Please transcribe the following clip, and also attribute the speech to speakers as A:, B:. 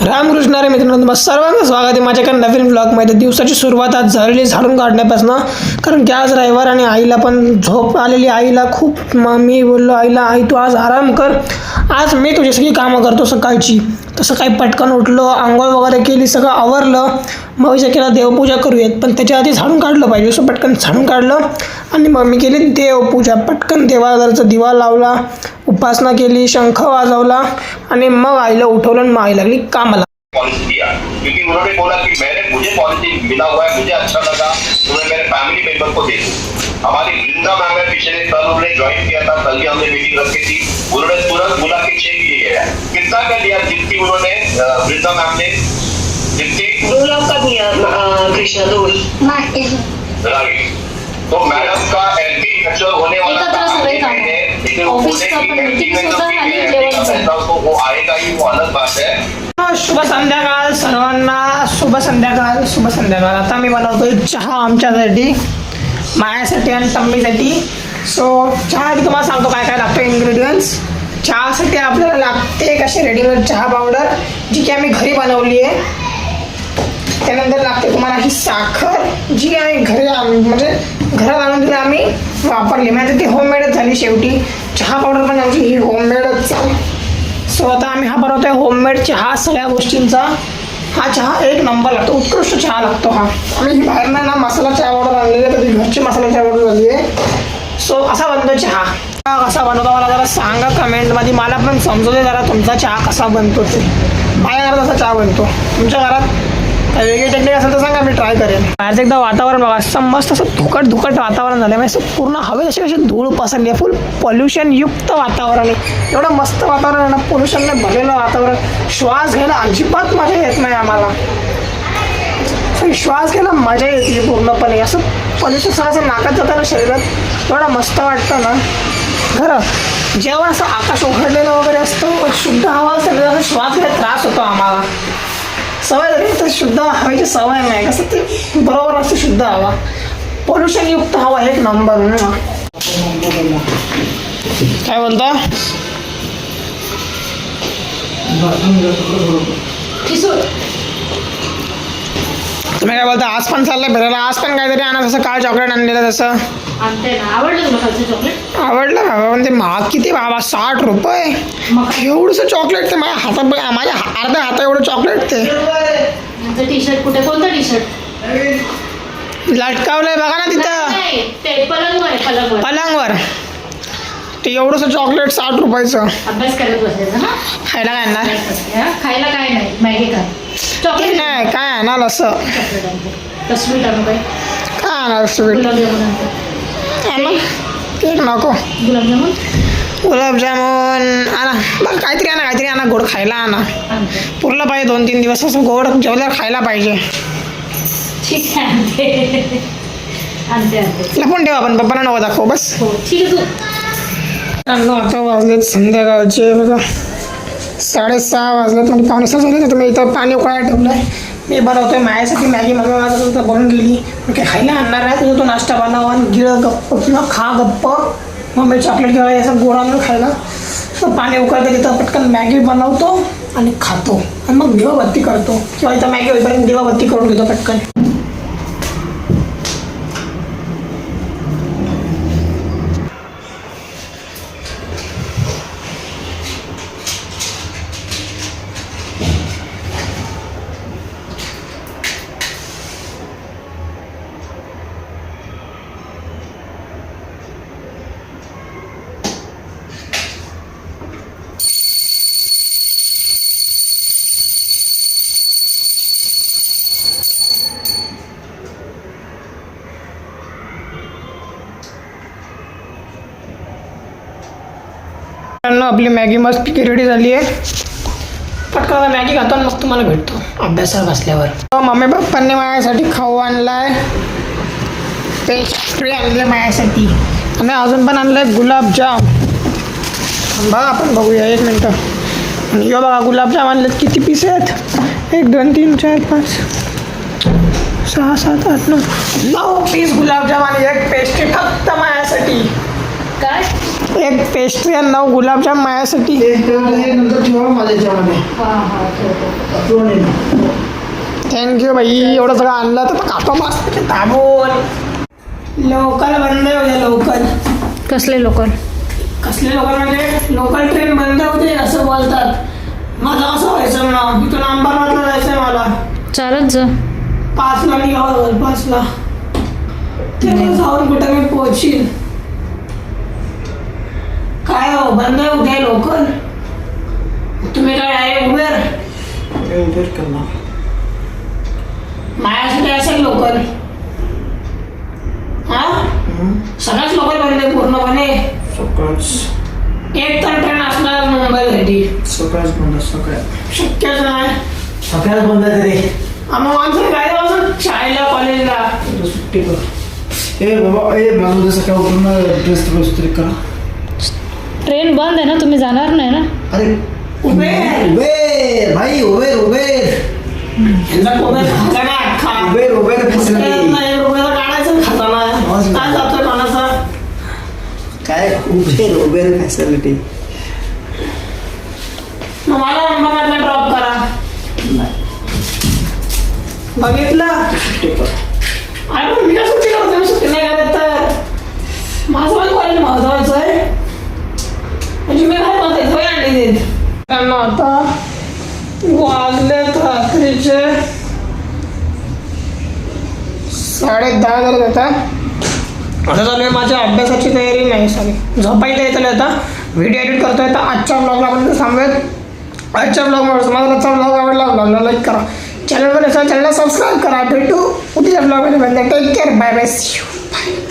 A: रामकृष्ण रे मित्रांनो तुम्हाला सर्वांचं स्वागत आहे माझ्याकडे नवीन ब्लॉगमध्ये दिवसाची सुरुवात आज झालेली झाडून काढण्यापासून. कारण की आज रविवार आणि आईला पण झोप आलेली आईला खूप मग मी बोललो आईला आई तू आज आराम कर. आज मी तुझी सगळी कामं करतो सकाळची. तसं काही पटकन उठलो आंघोळ वगैरे केली सगळं आवरलं. मग विचार केला देवपूजा करूयात. पण त्याच्या आधी झाडून काढलं पाहिजे. सो पटकन झाडून काढलं. आणि मग मी केली देवपूजा. पटकन देवाघरचा दिवा लावला. उपासना केली शंख वाजवला आणि मग आईला उठवलं आणि मग आई लागली कामाला.
B: पॉलिसी दिया. क्योंकि उन्होंने बोला कि मैंने मुझे पॉलिसी मिला हुआ है मुझे अच्छा लगा तो मैं मेरे फैमिली मेंबर को दे दूँ। हमारी वृंदा मैम है पिछले कल उन्होंने ज्वाइन किया था कल ही हमने मीटिंग रखी थी। उन्होंने तुरंत बोला कि चेक किए गया है। कितना का लिया? जितनी उन्होंने अ, वृंदा मैम ने जितनी
C: दो लाख का दिया अ, कृष्णा दो।
B: राइट तो मैडम का एलपी खर्चा होने वाला
D: एकत्र
B: था
D: सगळे
B: आगे
D: कामं.
B: महीने, लेकिन वो
D: ऑफिसचं
B: बोले
D: पण
B: कि
D: meeting
B: LP में जो
D: सुद्धा
B: भी
D: झाली,
B: है,
D: जेवण
B: LP का
D: झालं.
B: पैसा तो वो आएगा ही वो अलग बात है.
A: शुभ संध्याकाळ सर्वांना. शुभ संध्याकाळ शुभ संध्याकाळ. आता मी बनवतोय चहा आमच्यासाठी माझ्यासाठी आणि तम्मीसाठी. सो चहासाठी तुम्हाला सांगतो काय काय लागतं इन्ग्रेडियंट्स चहासाठी आपल्याला लागते एक अशी रेडीमेड चहा पावडर जी की आम्ही घरी बनवली आहे. त्यानंतर लागते तुम्हाला ही साखर जी आम्ही घरी म्हणजे घरात आणून तिला आम्ही वापरली. म्हणजे ती होममेडच झाली शेवटी. चहा पावडर पण आमची ही होममेडच झाली सो आता आम्ही हा बनवतोय होममेड चहा सगळ्या गोष्टींचा. हा चहा एक नंबर लागतो. उत्कृष्ट चहा लागतो हा. आम्ही बाहेरनं ना मसाला चहा ऑर्डर आणलेली आहे कधी घरची मसाला चहा ऑर्डर झाली आहे. सो असा बनतो चहा. कसा बनवतो मला जरा सांगा कमेंटमध्ये मला पण समजू दे जरा तुमचा चहा कसा बनतो ते. माझ्या घरात असा चहा बनतो. तुमच्या घरात? काही वेगळी टेक्निक असेल तर सांगा मी ट्राय करेन. बाहेरचं एकदा वातावरण बघा असं मस्त असं धुकट धुकट वातावरण झालं म्हणजे असं पूर्ण हवेत अशी कशी धूळ पसरली आहे. फुल पॉल्युशन युक्त वातावरण आहे. एवढं मस्त वातावरण आहे ना पोल्युशनने भरलेलं वातावरण. श्वास घ्यायला अजिबात मजा येत नाही आम्हाला. श्वास घ्यायला मजा येते पूर्णपणे. असं पॉल्युशन सगळं असं नाकात जातं ना शरीरात एवढं मस्त वाटतं ना. खरं जेव्हा असं आकाश उघडलेलं वगैरे असतं शुद्ध हवा असेल असं श्वास घ्यायला त्रास होतो आम्हाला. सवय झाली तर शुद्ध हवेची सवय नाही. कसं ते बरोबर असते शुद्ध हवा. पोल्युशन युक्त हवा एक नंबर काय बोलता? तुम्ही काय बोलता? आज पण चाललंय फिरायला. आज पण काहीतरी आणा. जसं काय चॉकलेट आणलेलं तसं.
D: आवडलं
A: बाबा पण ते महाग किती बाबा? साठ रुपये. एवढंसं चॉकलेट ते माझ्या हातात माझ्या अर्ध्या हाता एवढं चॉकलेट ते.
D: टी शर्ट कुठे? कोणतं टी शर्ट
A: लटकावलंय बघा ना तिथं.
D: पलंगवर पलंगवर.
A: ते एवढंसं चॉकलेट साठ रुपयाचं.
D: अभ्यास करत बसायचं
A: खायला काय आणणार?
D: खायला काय नाही मॅगी खा.
A: ते नाही काय आणणार असं?
D: स्वीट आणू काय
A: काय आणणार स्वीट
D: गुलाबजामुन
A: आणा केक नको.
D: गुलाबजामुन
A: गुलाबजामुन आणा. बघ काहीतरी आणा काहीतरी आणा. गोड खायला आणा. पुरलं पाहिजे दोन तीन दिवस असं गोड जेवल्यावर खायला पाहिजे.
D: ठीक आहे
A: लपून ठेवा आपण. पप्पांना नको दाखव. बस.
D: हो ठीक आहे तू.
A: आणलो आता वाजलेत संध्याकाळचे बघा. साडेसहा वाजलेत म्हणजे पावणे सहा तर मी इथं पाणी उकळायला ठेवलं आहे मी बनवतोय माझ्यासाठी मॅगी मग माझं तर बनवून गेली मी. खायला आणणार आहे तुझं तो नाश्ता बनव आणि गिळ गप्प किंवा खा गप्प. मम्मी चॉकलेट किंवा असं गोड आणून खायला. तर पाणी उकळते तिथं पटकन मॅगी बनवतो आणि खातो. आणि मग दिवाबत्ती करतो. किंवा इथं मॅगी होईपर्यंत दिवाबत्ती करून घेतो पटकन. मित्रांनो, आपली मॅगी मस्त रेडी झाली आहे. पटकन मॅगी खातो आणि मग तुम्हाला भेटतो अभ्यासावर बसल्यावर. हो, मम्मी पप्पांनी माझ्यासाठी खाऊ आणलाय. पेस्ट्री आणले माझ्यासाठी. आणि अजून पण आणलंय गुलाबजाम. बघा आपण बघूया एक मिनटं. आणि यो बघा गुलाबजाम आणलेत किती पीस आहेत? एक दोन तीन चार पाच सहा सात आठ नऊ. नऊ पीस गुलाबजाम आणि एक पेस्ट्री फक्त माझ्यासाठी.
D: काय?
A: एक पेस्ट्री आणि नऊ गुलाबजाम माझ्यासाठी.
D: हा हा.
A: थँक्यू भाई एवढं सगळं आणलं तर कापा मस्त. लोकल बंद होते लोकल.
D: कसले लोक
A: कसले लोकल म्हणजे लोकल ट्रेन बंद होते असं बोलतात. माझं असं व्हायचं ना इथून अंबरनाथला जायचं मला.
D: चालत जा.
A: पाचला निघावं पाचला तेव्हा जाऊन कुठं मी पोहोचील काय हो बंद होते लोकल तुम्ही काय आहे उबेर
E: उबेर करणार
A: माझ्यासाठी असेल लोकल हा? सगळ्याच लोकल बंद आहे पूर्णपणे.
E: सकाळच
A: एक तर ट्रेन असणार मुंबईसाठी
E: सकाळच बंद सकाळ
A: शक्यच नाही.
E: सकाळच बंद आहे रे
A: आम्हा माणसं काय जाऊ शाळेला कॉलेजला.
E: सुट्टी कर. ए बाबा ए माझं सकाळ उठून ड्रेस ड्रेस तरी करा.
D: ट्रेन बंद आहे ना तुम्ही जाणार नाही ना?
E: अरे
A: उबेर.
E: उबेर भाई उबेर उबेर.
A: यांचा उबेर अख्खा?
E: उबेर उबेर फॅसिलिटी
A: एक रुपयाचा काढायचं काय जातोय कोणाचा
E: काय उबेर उबेर फॅसिलिटी.
A: मग मला ड्रॉप करा. बघितलं? अरे पण मी काय सुट्टी करतो सुट्टी नाही करत तर. माझं पण कॉलेज महत्वाचं आहे. तो अंडी देत त्यांना आता वाजले रात्रीचे. साडे दहा झाले आता. आता चालू आहे माझ्या अभ्यासाची तयारी नाही सॉरी झोपायला तयारी आता. व्हिडिओ एडिट करतोय तर आजच्या ब्लॉगला आपण थांबूयात. आजच्या ब्लॉगमुळे तुम्हाला आजचा ब्लॉग आवडला ब्लॉगला लाईक करा. चॅनलवर असेल चॅनलला सबस्क्राईब करा. भेटू उद्याच्या ब्लॉगमध्ये बंद take care bye bye bye